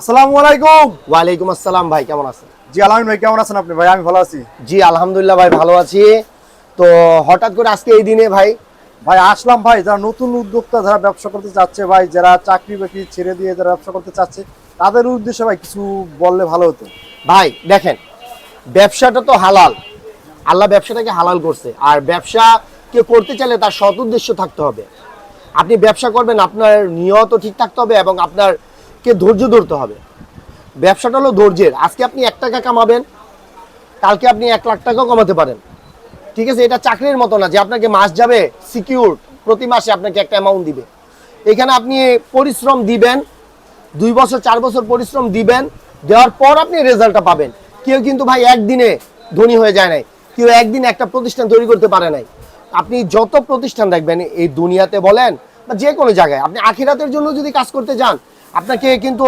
আসসালামু আলাইকুম। ওয়ালাইকুম আসসালাম ভাই কেমন আছেন? জি আলামিন ভাই কেমন আছেন আপনি? ভাই আমি ভালো আছি। জি আলহামদুলিল্লাহ ভাই ভালো আছি। তো হঠাৎ করে আজকে এই দিনে ভাই? ভাই আসলাম ভাই যারা নতুন উদ্যোক্তা যারা ব্যবসা করতে চাচ্ছে ভাই যারা চাকরি বাকরি ছেড়ে দিয়ে যারা ব্যবসা করতে চাচ্ছে তাদের উদ্দেশ্যে ভাই কিছু বললে ভালো হতো। ভাই দেখেন ব্যবসাটা তো হালাল। আল্লাহ ব্যবসাটাকে হালাল করছে। আর ব্যবসা কে করতে চাইলে তার সৎ উদ্দেশ্য থাকতে হবে। আপনি ব্যবসা করবেন আপনার নিয়ত ঠিক থাকতে হবে এবং আপনার কে ধৈর্য ধরতে হবে। ব্যবসাটা হলো ধৈর্যের। আজকে আপনি এক টাকা কামাবেন, কালকে আপনি এক লাখ টাকাও কমাতে পারেন। ঠিক আছে? এটা চাকরির মতো না যে আপনাকে মাস যাবে সিকিউর প্রতি মাসে আপনাকে একটা অ্যামাউন্ট দিবে। এখানে আপনি পরিশ্রম দিবেন, দুই বছর, চার বছর পরিশ্রম দিবেন, দেওয়ার পর আপনি রেজাল্টটা পাবেন। কেউ কিন্তু ভাই একদিনে ধনী হয়ে যায় নাই। কেউ একদিন একটা প্রতিষ্ঠান তৈরি করতে পারে নাই। আপনি যত প্রতিষ্ঠান দেখবেন, এই দুনিয়াতে বলেন বা যে কোনো জায়গায়, আপনি আখিরাতের জন্য যদি কাজ করতে যান আপনাকে কিন্তু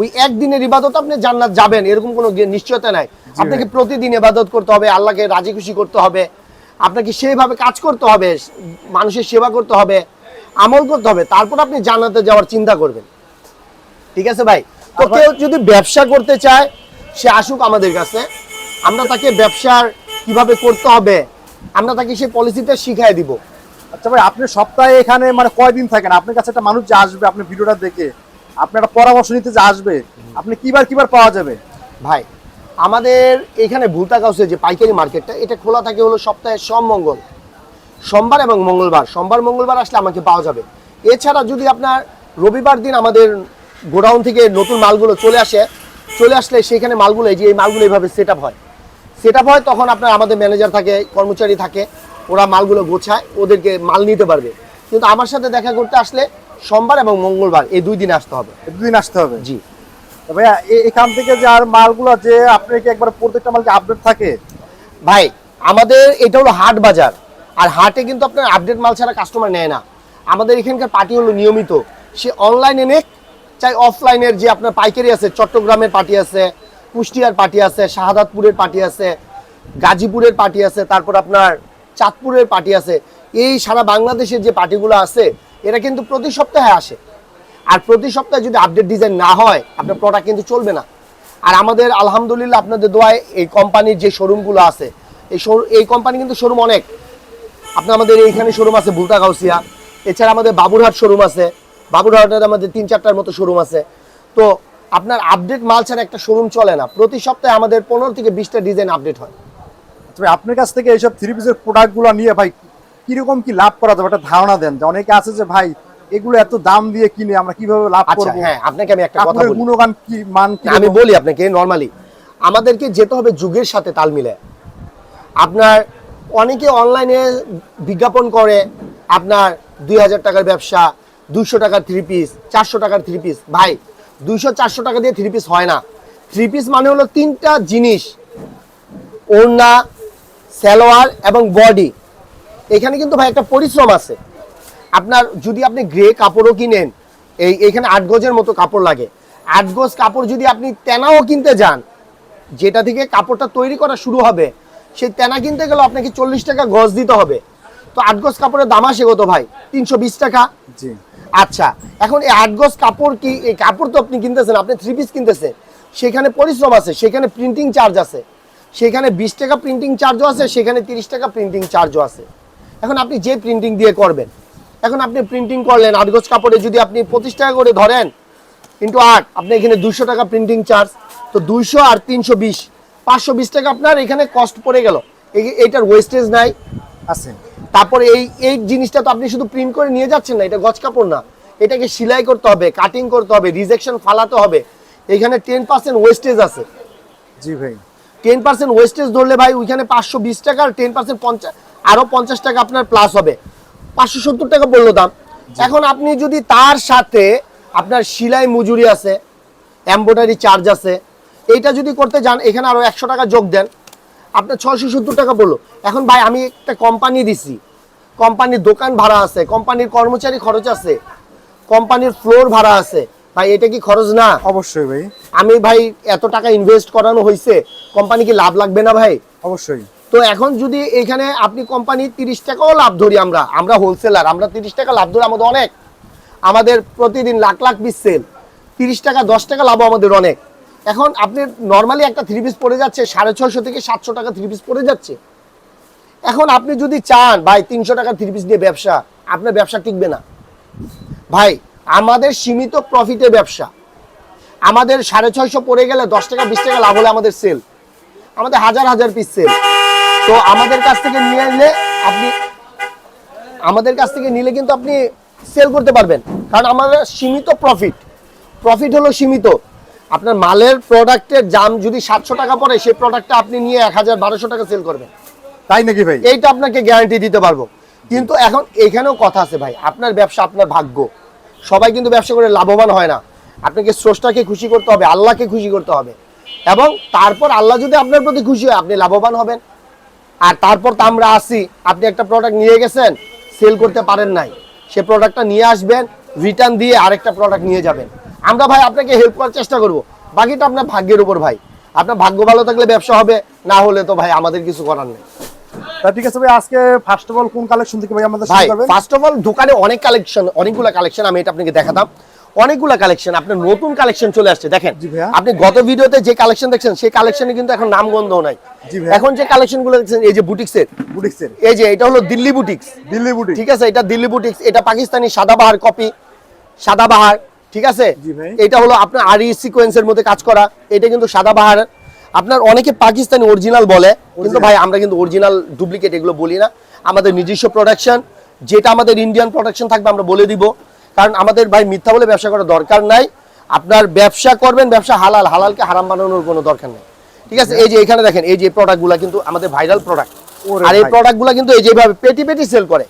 ওই একদিনের ইবাদত আপনি জান্নাত যাবেন এরকম কোনো নিশ্চয়তা নাই। আপনাকে প্রতিদিন ইবাদত করতে হবে আল্লাহকে রাজি খুশি করতে হবে আপনাকে সেইভাবে কাজ করতে হবে মানুষের সেবা করতে হবে আমল করতে হবে তারপর আপনি জান্নাতে যাওয়ার চিন্তা করবেন। ঠিক আছে ভাই? তো কেউ যদি ব্যবসা করতে চায় সে আসুক আমাদের কাছে। আমরা তাকে ব্যবসার কীভাবে করতে হবে আমরা তাকে সেই পলিসিটা শিখাই দিব। আচ্ছা ভাই আপনি সপ্তাহে এখানে মানে কয়দিন থাকেন? আপনার কাছে একটা মানুষ যে আসবে আপনি ভিডিওটা দেখে। আপনি একটা পরামর্শ নিতে যে আসবে, আপনি কিবার কিবার পাওয়া যাবে? ভাই, আমাদের এখানে ভুলতা কাউসে যে পাইকারি মার্কেটটা, এটা খোলা থাকে হলো সপ্তাহে সব মঙ্গল। সোমবার এবং মঙ্গলবার। সোমবার, মঙ্গলবার আসলে আমাকে পাওয়া যাবে। এছাড়া যদি আপনার রবিবার দিন আমাদের গোডাউন থেকে নতুন মালগুলো চলে আসে, চলে আসলে সেখানে মালগুলো, এই যে এই মালগুলো এইভাবে সেট আপ হয়। সেট আপ হয় তখন আপনার আমাদের ম্যানেজার থাকে, কর্মচারী থাকে, ওরা মালগুলো গোছায়, ওদেরকে মাল নিতে পারবে। কিন্তু আমার সাথে দেখা করতে আসলে সোমবার এবং মঙ্গলবার এই দুই দিন আসতে হবে। দুদিন আসতে হবে? জি। ভাইয়া এখান থেকে যে আর মালগুলো যে আপনি কি একবার প্রত্যেকটা মালকে আপডেট থাকে? ভাই আমাদের এটা হলো হাট বাজার। আর হাটে কিন্তু আপনার আপডেট মাল ছাড়া কাস্টমার নেয় না। আমাদের এখানকার পার্টি হলো নিয়মিত। সে অনলাইনে নেক চাই অফলাইনের যে আপনার পাইকারি আছে চট্টগ্রামের পার্টি আছে কুষ্টিয়ার পার্টি আছে শাহাদাতপুরের পার্টি আছে গাজীপুরের পার্টি আছে তারপর আপনার চাঁদপুরের পার্টি আছে। এই সারা বাংলাদেশের যে পার্টিগুলো আছে এরা কিন্তু প্রতি সপ্তাহে আসে। আর প্রতি সপ্তাহে যদি আপডেট ডিজাইন না হয় আপনার প্রোডাক্ট কিন্তু চলবে না। আর আমাদের আলহামদুলিল্লাহ আপনাদের দোয়ায় এই কোম্পানির যে শোরুমগুলো আছে এই এই কোম্পানি কিন্তু শোরুম অনেক। আপনার আমাদের এইখানে শোরুম আছে ভুলতা গাউসিয়া। এছাড়া আমাদের বাবুরহাট শোরুম আছে। বাবুরহাটের আমাদের তিন চারটার মতো শোরুম আছে। তো আপনার আপডেট মাল ছাড়া একটা শোরুম চলে না। প্রতি সপ্তাহে আমাদের পনেরো থেকে বিশটা ডিজাইন আপডেট হয়। ভাই, আপনার কাছ থেকে এইসব থ্রি পিসের প্রোডাক্টগুলো নিয়ে ভাই কীরকম কি লাভ করা যাবে? একটা ধারণা দেন যে অনেকে আছে যে ভাই এগুলো এত দাম দিয়ে কিনে আমরা কীভাবে লাভ আচ্ছা করব? হ্যাঁ আপনাকে আমি একটা কথা বলি। গুণগান কি মান কি আমি বলি আপনাকে নর্মালি আমাদেরকে যেতে হবে যুগের সাথে তাল মিলে। আপনার অনেকে অনলাইনে বিজ্ঞাপন করে আপনার দুই হাজার টাকার ব্যবসা দুইশো টাকার থ্রি পিস চারশো টাকার থ্রি পিস ভাই দুইশো চারশো টাকা দিয়ে থ্রি পিস হয় না। থ্রি পিস মানে হলো তিনটা জিনিস। ওড়না সালোয়ার এবং বডি এখানে কিন্তু ভাই একটা পরিশ্রম আছে। আপনার যদি আপনি গ্রে কাপড়ও কিনেন এই এখানে আট গজের মতো কাপড় লাগে। আট গজ কাপড় যদি আপনি তেনাও কিনতে যান যেটা থেকে কাপড়টা তৈরি করা শুরু হবে সেই তেনা কিনতে গেলে আপনাকে চল্লিশ টাকা গজ দিতে হবে। তো আট গজ কাপড়ের দাম আসে কত ভাই? তিনশো বিশ টাকা? জি। আচ্ছা এখন এই আট গজ কাপড় কি এই কাপড় তো আপনি কিনতেছেন আপনি থ্রি পিস কিনতেছেন। সেখানে পরিশ্রম আছে সেখানে প্রিন্টিং চার্জ আছে। সেখানে বিশ টাকা প্রিন্টিং চার্জও আছে সেখানে তিরিশ টাকা প্রিন্টিং চার্জও আছে। এখন আপনি যে প্রিন্টিং দিয়ে করবেন এখন আপনি প্রিন্টিং করলেন আট গজ কাপড়ে যদি আপনি পঁচিশ টাকা করে ধরেন ইন্টু আট আপনি এখানে দুশো টাকা প্রিন্টিং চার্জ তো দুইশো আর তিনশো বিশ পাঁচশো বিশ টাকা আপনার এখানে কস্ট পড়ে গেল। এইটার ওয়েস্টেজ নাই আছে। তারপরে এই এই জিনিসটা তো আপনি শুধু প্রিন্ট করে নিয়ে যাচ্ছেন না এটা গজ কাপড় না। এটাকে সেলাই করতে হবে কাটিং করতে হবে রিজেকশন ফালাতে হবে। এখানে টেন পার্সেন্ট ওয়েস্টেজ আছে। জি ভাই। টেন পার্সেন্ট ওয়েস্টেজ ধরলে ভাই ওইখানে পাঁচশো বিশ টাকা আর টেন পার্সেন্ট পঞ্চাশ আরও পঞ্চাশ টাকা আপনার প্লাস হবে। পাঁচশো সত্তর টাকা বলল দাম। এখন আপনি যদি তার সাথে আপনার সিলাই মজুরি আছে এম্ব্রয়ডারি চার্জ আছে এইটা যদি করতে যান এখানে আরও একশো টাকা যোগ দেন আপনার ছয়শো সত্তর টাকা বলল এখন ভাই আমি একটা কোম্পানি দিছি। কোম্পানির দোকান ভাড়া আছে কোম্পানির কর্মচারী খরচ আছে কোম্পানির ফ্লোর ভাড়া আছে। ভাই এটা কি খরচ না? অবশ্যই ভাই। আমি ভাই এত টাকা ইনভেস্ট করানো হয়েছে কোম্পানি কি লাভ লাগবে না ভাই? অবশ্যই। তো এখন যদি এখানে আপনি কোম্পানি তিরিশ টাকাও লাভ ধরি আমরা আমরা হোলসেলার আমরা তিরিশ টাকা লাভ ধরি আমাদের অনেক। আমাদের প্রতিদিন লাখ লাখ পিস সেল তিরিশ টাকা, দশ টাকা লাভ আমাদের অনেক। এখন আপনি নর্মালি একটা থ্রি পিস পড়ে যাচ্ছে, সাড়ে ছয়শো থেকে সাতশো টাকা থ্রি পিস পড়ে যাচ্ছে। এখন আপনি যদি চান, ভাই, তিনশো টাকা থ্রি পিস দিয়ে ব্যবসা, আপনার ব্যবসা টিকবে না। ভাই, আমাদের সীমিত প্রফিটে ব্যবসা। আমাদের সাড়ে ছয়শো পড়ে গেলে দশ টাকা, বিশ টাকা লাভ হলে আমাদের সেল আমাদের হাজার হাজার পিস সেল তো আমাদের কাছ থেকে নিয়ে নিলে আপনি আমাদের কাছ থেকে নিলে কিন্তু আপনি সেল করতে পারবেন। কারণ আমাদের সীমিত প্রফিট প্রফিট হলো সীমিত। আপনার মালের প্রোডাক্টের দাম যদি সাতশো টাকা পড়ে সেই প্রোডাক্টটা আপনি নিয়ে এক হাজার বারোশো টাকা সেল করবেন। তাই নাকি ভাই? এইটা আপনাকে গ্যারান্টি দিতে পারব। কিন্তু এখন এখানেও কথা আছে ভাই আপনার ব্যবসা আপনার ভাগ্য। সবাই কিন্তু ব্যবসা করে লাভবান হয় না। আপনাকে স্রষ্টাকে খুশি করতে হবে আল্লাহকে খুশি করতে হবে। এবং তারপর আল্লাহ যদি আপনার প্রতি খুশি হয় আপনি লাভবান হবেন। আর তারপর তো আমরা আসি আপনি একটা প্রোডাক্ট নিয়ে গেছেন সেল করতে পারেন নাই। সে প্রোডাক্টটা নিয়ে আসবেন রিটার্ন দিয়ে আরেকটা প্রোডাক্ট নিয়ে যাবেন। আমরা ভাই আপনাকে হেল্প করার চেষ্টা করব। বাকিটা আপনার ভাগ্যের উপর ভাই। আপনার ভাগ্য ভালো থাকলে ব্যবসা হবে না হলে তো ভাই আমাদের কিছু করার নেই। ঠিক আছে ভাই আজকে ফার্স্ট অফ অল কোন কালেকশন থেকে ভাই আমাদের শুরু করবেন? ফার্স্ট অফ অল দোকানে অনেক কালেকশন অনেকগুলো কালেকশন আমি এটা আপনাকে দেখাতাম। অনেকগুলো কালেকশন আপনার নতুন কালেকশন চলে আসছে দেখেন। আপনি গত ভিডিওতে যে কালেকশন দেখছেন সেই কালেকশনে কিন্তু এখন নাম গন্ধ নাই এখন যে কালেকশনগুলো দেখছেন এই যে বুটিক্সের বুটিক্সের এই যে এটা হলো দিল্লি বুটিক্স দিল্লি বুটিক ঠিক আছে এটা দিল্লি বুটিক্স এটা পাকিস্তানি সাদাবাহার কপি সাদাবাহার ঠিক আছে। এটা হলো আপনার আরি সিকোয়েন্সের মধ্যে কাজ করা এটা কিন্তু সাদাবাহার। আপনার অনেকে পাকিস্তানি অরিজিনাল বলে কিন্তু ভাই আমরা কিন্তু অরিজিনাল ডুপ্লিকেট এগুলো বলি না। আমাদের নিজস্ব প্রোডাকশন যেটা আমাদের ইন্ডিয়ান প্রোডাকশন থাকবে আমরা বলে দিব। কারণ আমাদের ভাই মিথ্যা বলে ব্যবসা করার দরকার নাই। আপনার ব্যবসা করবেন ব্যবসা হালাল হালালকে হারাম বানানোর কোনো দরকার নেই। ঠিক আছে? এই যে এখানে দেখেন এই যে প্রোডাক্টগুলো কিন্তু আমাদের ভাইরাল প্রোডাক্ট আর এই প্রোডাক্টগুলো কিন্তু এই যেভাবে পেটি পেটি সেল করে।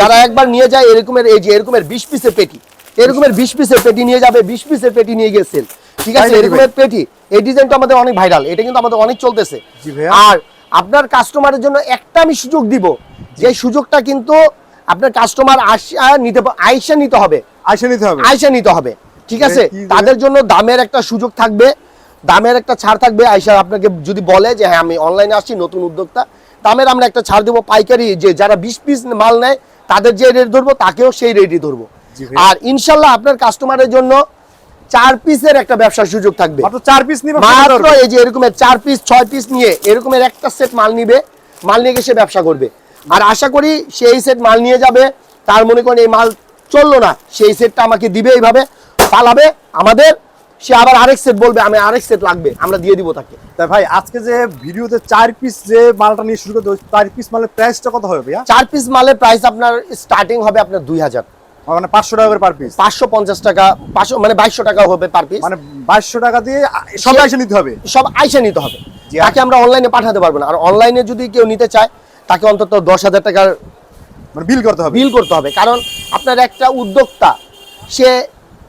যারা একবার নিয়ে যায় এরকমের এই যে এরকমের বিশ পিসের পেটি। এরকমের বিশ পিসের পেটি নিয়ে যাবে বিশ পিসের পেটি নিয়ে গিয়ে সেল ঠিক আছে? এরকমের পেটি এই ডিজাইনটা আমাদের অনেক ভাইরাল এটা কিন্তু আমাদের অনেক চলতেছে। আর আপনার কাস্টমারের জন্য একটা আমি সুযোগ দিব। যে সুযোগটা কিন্তু আপনার কাস্টমার আশা নিতে আইসা নিতে হবে। আইসে নিতে হবে। আইসা নিতে হবে ঠিক আছে? তাদের জন্য দামের একটা সুযোগ থাকবে দামের একটা ছাড় থাকবে। আইসা আপনাকে যদি বলে যে হ্যাঁ আমি অনলাইনে আসছি নতুন উদ্যোক্তা দামের আমরা একটা ছাড় দেবো পাইকারি যে যারা বিশ পিস মাল নেয় তাদের যে রেট ধরবো তাকেও সেই রেটই ধরবো। আর ইনশাল্লাহ আপনার কাস্টমারের জন্য চার পিসের একটা ব্যবসার সুযোগ থাকবে। চার পিস নিবে মাত্র এই যে এরকমের চার পিস ছয় পিস নিয়ে এরকমের একটা সেট মাল নিবে মাল নিয়ে সে ব্যবসা করবে। আর আশা করি সেই সেট মাল নিয়ে যাবে তার মনে করেন এই মাল চলল না। সেই সেটটা আমাকে দিবে এইভাবে পালাবে আমাদের। সে আবার আরেক সেট বলবে আমি আরেক সেট লাগবে আমরা দিয়ে দিব তাকে। তা ভাই আজকে যে ভিডিওতে চার পিস যে মালটা নিয়ে শুরু করতে চার পিস মালের প্রাইসটা কত হবে ভাইয়া? চার পিস মালের প্রাইস আপনার স্টার্টিং হবে আপনার দুই হাজার। মানে পাঁচশো টাকা করে পার পিস পাঁচশো পঞ্চাশ টাকা পাঁচশো মানে বাইশশো টাকা হবে পার পিস মানে বাইশশো টাকা দিয়ে সব আইসে নিতে হবে? সব আইসা নিতে হবে। তাকে আমরা অনলাইনে পাঠাতে পারব না। আর অনলাইনে যদি কেউ নিতে চায় তাকে অন্তত দশ হাজার টাকার মানে বিল করতে হবে। বিল করতে হবে। কারণ আপনার একটা উদ্যোক্তা সে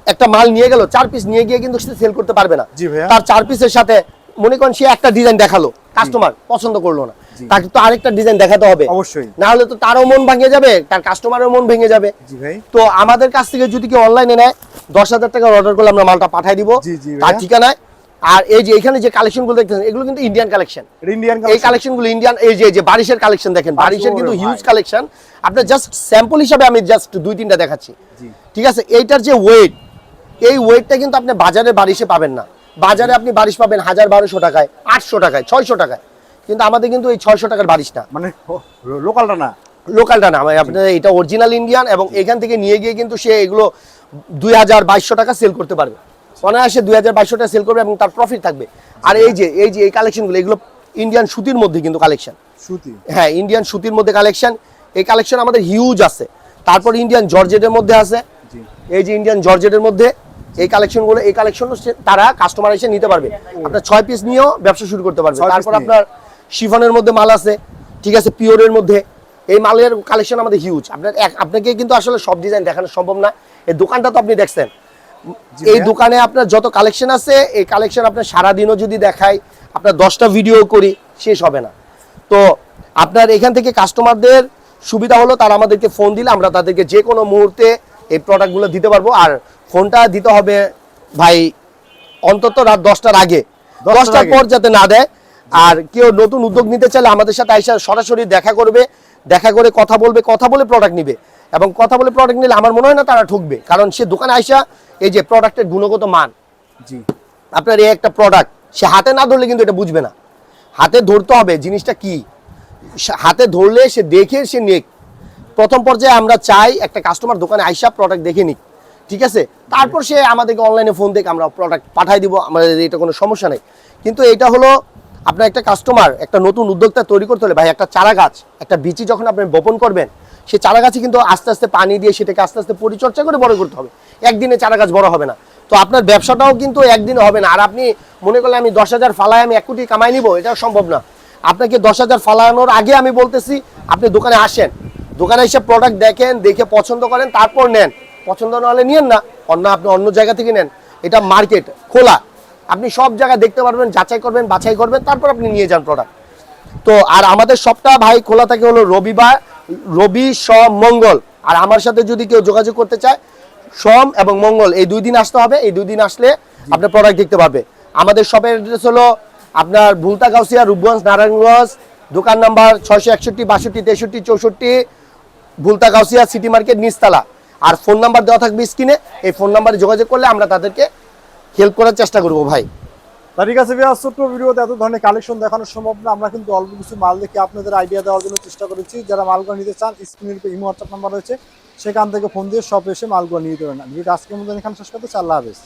একটা মাল নিয়ে গেল চার পিস নিয়ে গিয়ে কিন্তু সে সেল করতে পারবে না। জি ভাইয়া। তার চার পিসের সাথে মনে করেন সে একটা ডিজাইন দেখাল কাস্টমার পছন্দ করল না। তাকে তো আরেকটা ডিজাইন দেখাতে হবে। অবশ্যই। না হলে তো তারও মন ভেঙে যাবে তার কাস্টমারের মন ভেঙে যাবে। জি ভাই। তো আমাদের কাছ থেকে যদি কেউ অনলাইনে নেয় দশ হাজার টাকার অর্ডার করলে আমরা মালটা পাঠাই দিব। তার ঠিকানায় আর এই যে এখানে যে কালেকশনগুলো দেখতেছেন এগুলো কিন্তু ইন্ডিয়ান কালেকশন ইন্ডিয়ান এই কালেকশনগুলো ইন্ডিয়ান এই যে যে বারিশের কালেকশন দেখেন বারিশের কিন্তু হিউজ কালেকশন আপনার জাস্ট স্যাম্পল হিসাবে আমি জাস্ট দুই তিনটা দেখাচ্ছি। ঠিক আছে? এইটার যে ওয়েট এই ওয়েটটা কিন্তু আপনি বাজারে বারিশে পাবেন না। বাজারে আপনি বারিশ পাবেন হাজার বারোশো টাকায় আটশো টাকায় ছয়শো টাকায়। কিন্তু আমাদের কিন্তু এই ছয়শো টাকার বারিশ না। মানে লোকালটা না? লোকালটা না মানে আপনার এটা অরিজিনাল ইন্ডিয়ান এবং এখান থেকে নিয়ে গিয়ে কিন্তু সে এগুলো দুই হাজার বাইশশো টাকা সেল করতে পারবে। অনায়াসে দুই হাজার বাইশশো টাকা সেল করবে এবং তার প্রফিট থাকবে। আর এই যে এই যে এই কালেকশনগুলো এগুলো ইন্ডিয়ান সুতির মধ্যে কিন্তু কালেকশন সুতি? হ্যাঁ ইন্ডিয়ান সুতির মধ্যে কালেকশন এই কালেকশন আমাদের হিউজ আছে। তারপর ইন্ডিয়ান জর্জেটের মধ্যে আছে। এই যে ইন্ডিয়ান জর্জেটের মধ্যে এই কালেকশনগুলো এই কালেকশন তারা কাস্টমার এসে নিতে পারবে। আপনার ছয় পিস নিয়েও ব্যবসা শুরু করতে পারবে। তারপর আপনার শিফনের মধ্যে মাল আছে। ঠিক আছে পিওরের মধ্যে। এই মালের কালেকশন আমাদের হিউজ আপনার আপনাকে কিন্তু আসলে সব ডিজাইন দেখানো সম্ভব না। এই দোকানটা তো আপনি দেখছেন। এই দোকানে আপনার যত কালেকশন আছে এই কালেকশন আপনার সারাদিনও যদি দেখাই আপনার দশটা ভিডিও করি শেষ হবে না। তো আপনার এখান থেকে কাস্টমারদের সুবিধা হলো তারা আমাদেরকে ফোন দিলে আমরা তাদেরকে যে কোনো মুহূর্তে এই প্রোডাক্টগুলো দিতে পারব। আর ফোনটা দিতে হবে ভাই অন্তত রাত দশটার আগে। দশটার পর যাতে না দেয়। আর কেউ নতুন উদ্যোগ নিতে চাইলে আমাদের সাথে আইসা সরাসরি দেখা করবে দেখা করে কথা বলবে কথা বলে প্রোডাক্ট নিবে। এবং কথা বলে প্রোডাক্ট নিলে আমার মনে হয় না তারা ঠকবে। কারণ সে দোকানে আইসা এই যে প্রোডাক্টের গুণগত মান। জি। আপনার এই একটা প্রোডাক্ট সে হাতে না ধরলে কিন্তু এটা বুঝবে না। হাতে ধরতে হবে জিনিসটা কি? হাতে ধরলে সে দেখে সে নেক। প্রথম পর্যায়ে আমরা চাই একটা কাস্টমার দোকানে আইসা প্রোডাক্ট দেখে নিক। ঠিক আছে? তারপর সে আমাদেরকে অনলাইনে ফোন দেখে আমরা প্রোডাক্ট পাঠাই দিব আমাদের এটা কোনো সমস্যা নেই। কিন্তু এটা হলো আপনার একটা কাস্টমার একটা নতুন উদ্যোক্তা তৈরি করতে হলে ভাই একটা চারা গাছ একটা বিচি যখন আপনি বপন করবেন সেই চারা গাছে কিন্তু আস্তে আস্তে পানি দিয়ে সেটাকে আস্তে আস্তে পরিচর্যা করে বড় করতে হবে। একদিনে চারা গাছ বড় হবে না। তো আপনার ব্যবসাটাও কিন্তু একদিনে হবে না। আর আপনি মনে করলে আমি দশ হাজার ফালায় আমি এক কোটি কামাই নিব, এটা সম্ভব না। আপনাকে দশ হাজার ফালানোর আগে আমি বলতেছি, আপনি দোকানে আসেন। দোকানে এসে প্রোডাক্ট দেখেন, দেখে পছন্দ করেন, তারপর নেন। পছন্দ না হলে নিয়েন না। অন্য আপনি অন্য জায়গা থেকে নেন। এটা মার্কেট খোলা। আপনি সব জায়গায় দেখতে পারবেন, যাচাই করবেন, বাছাই করবেন, তারপর আপনি নিয়ে যান প্রোডাক্ট তো আর আমাদের সবটা ভাই খোলা থাকে হলো রবিবার রবি সোম মঙ্গল। আর আমার সাথে যদি কেউ যোগাযোগ করতে চায় সোম এবং মঙ্গল এই দুই দিন আসতে হবে। এই দুই দিন আসলে আপনার প্রোডাক্ট দেখতে পাবে। আমাদের শপের অ্যাড্রেস হলো আপনার ভুলতা গাউসিয়া রূপগঞ্জ নারায়ণগঞ্জ। দোকান নাম্বার ছয়শো একষট্টি বাষট্টি তেষট্টি চৌষট্টি ভুলতা গাউসিয়া সিটি মার্কেট নিচতলা। আর ফোন নাম্বার দেওয়া থাকবে স্ক্রিনে এই ফোন নাম্বারে যোগাযোগ করলে আমরা তাদেরকে হেল্প করার চেষ্টা করব ভাই। তা ঠিক আছে ভাইয়া, ছোট্ট ভিডিওতে এত ধরনের কালেকশন দেখানো সম্ভব না। আমরা কিন্তু অল্প কিছু মাল দেখে আপনাদের আইডিয়া দেওয়ার জন্য চেষ্টা করেছি। যারা মালগুলো নিতে চান স্ক্রিনের উপর ইমো হোয়াটসঅ্যাপ নাম্বার রয়েছে, সেখান থেকে ফোন দিয়ে সব এসে মালগুলো নিয়ে দেবেন ভিডিওটা আজকের মধ্যে এখানে শেষ করতে চাল্লা হাফেজ।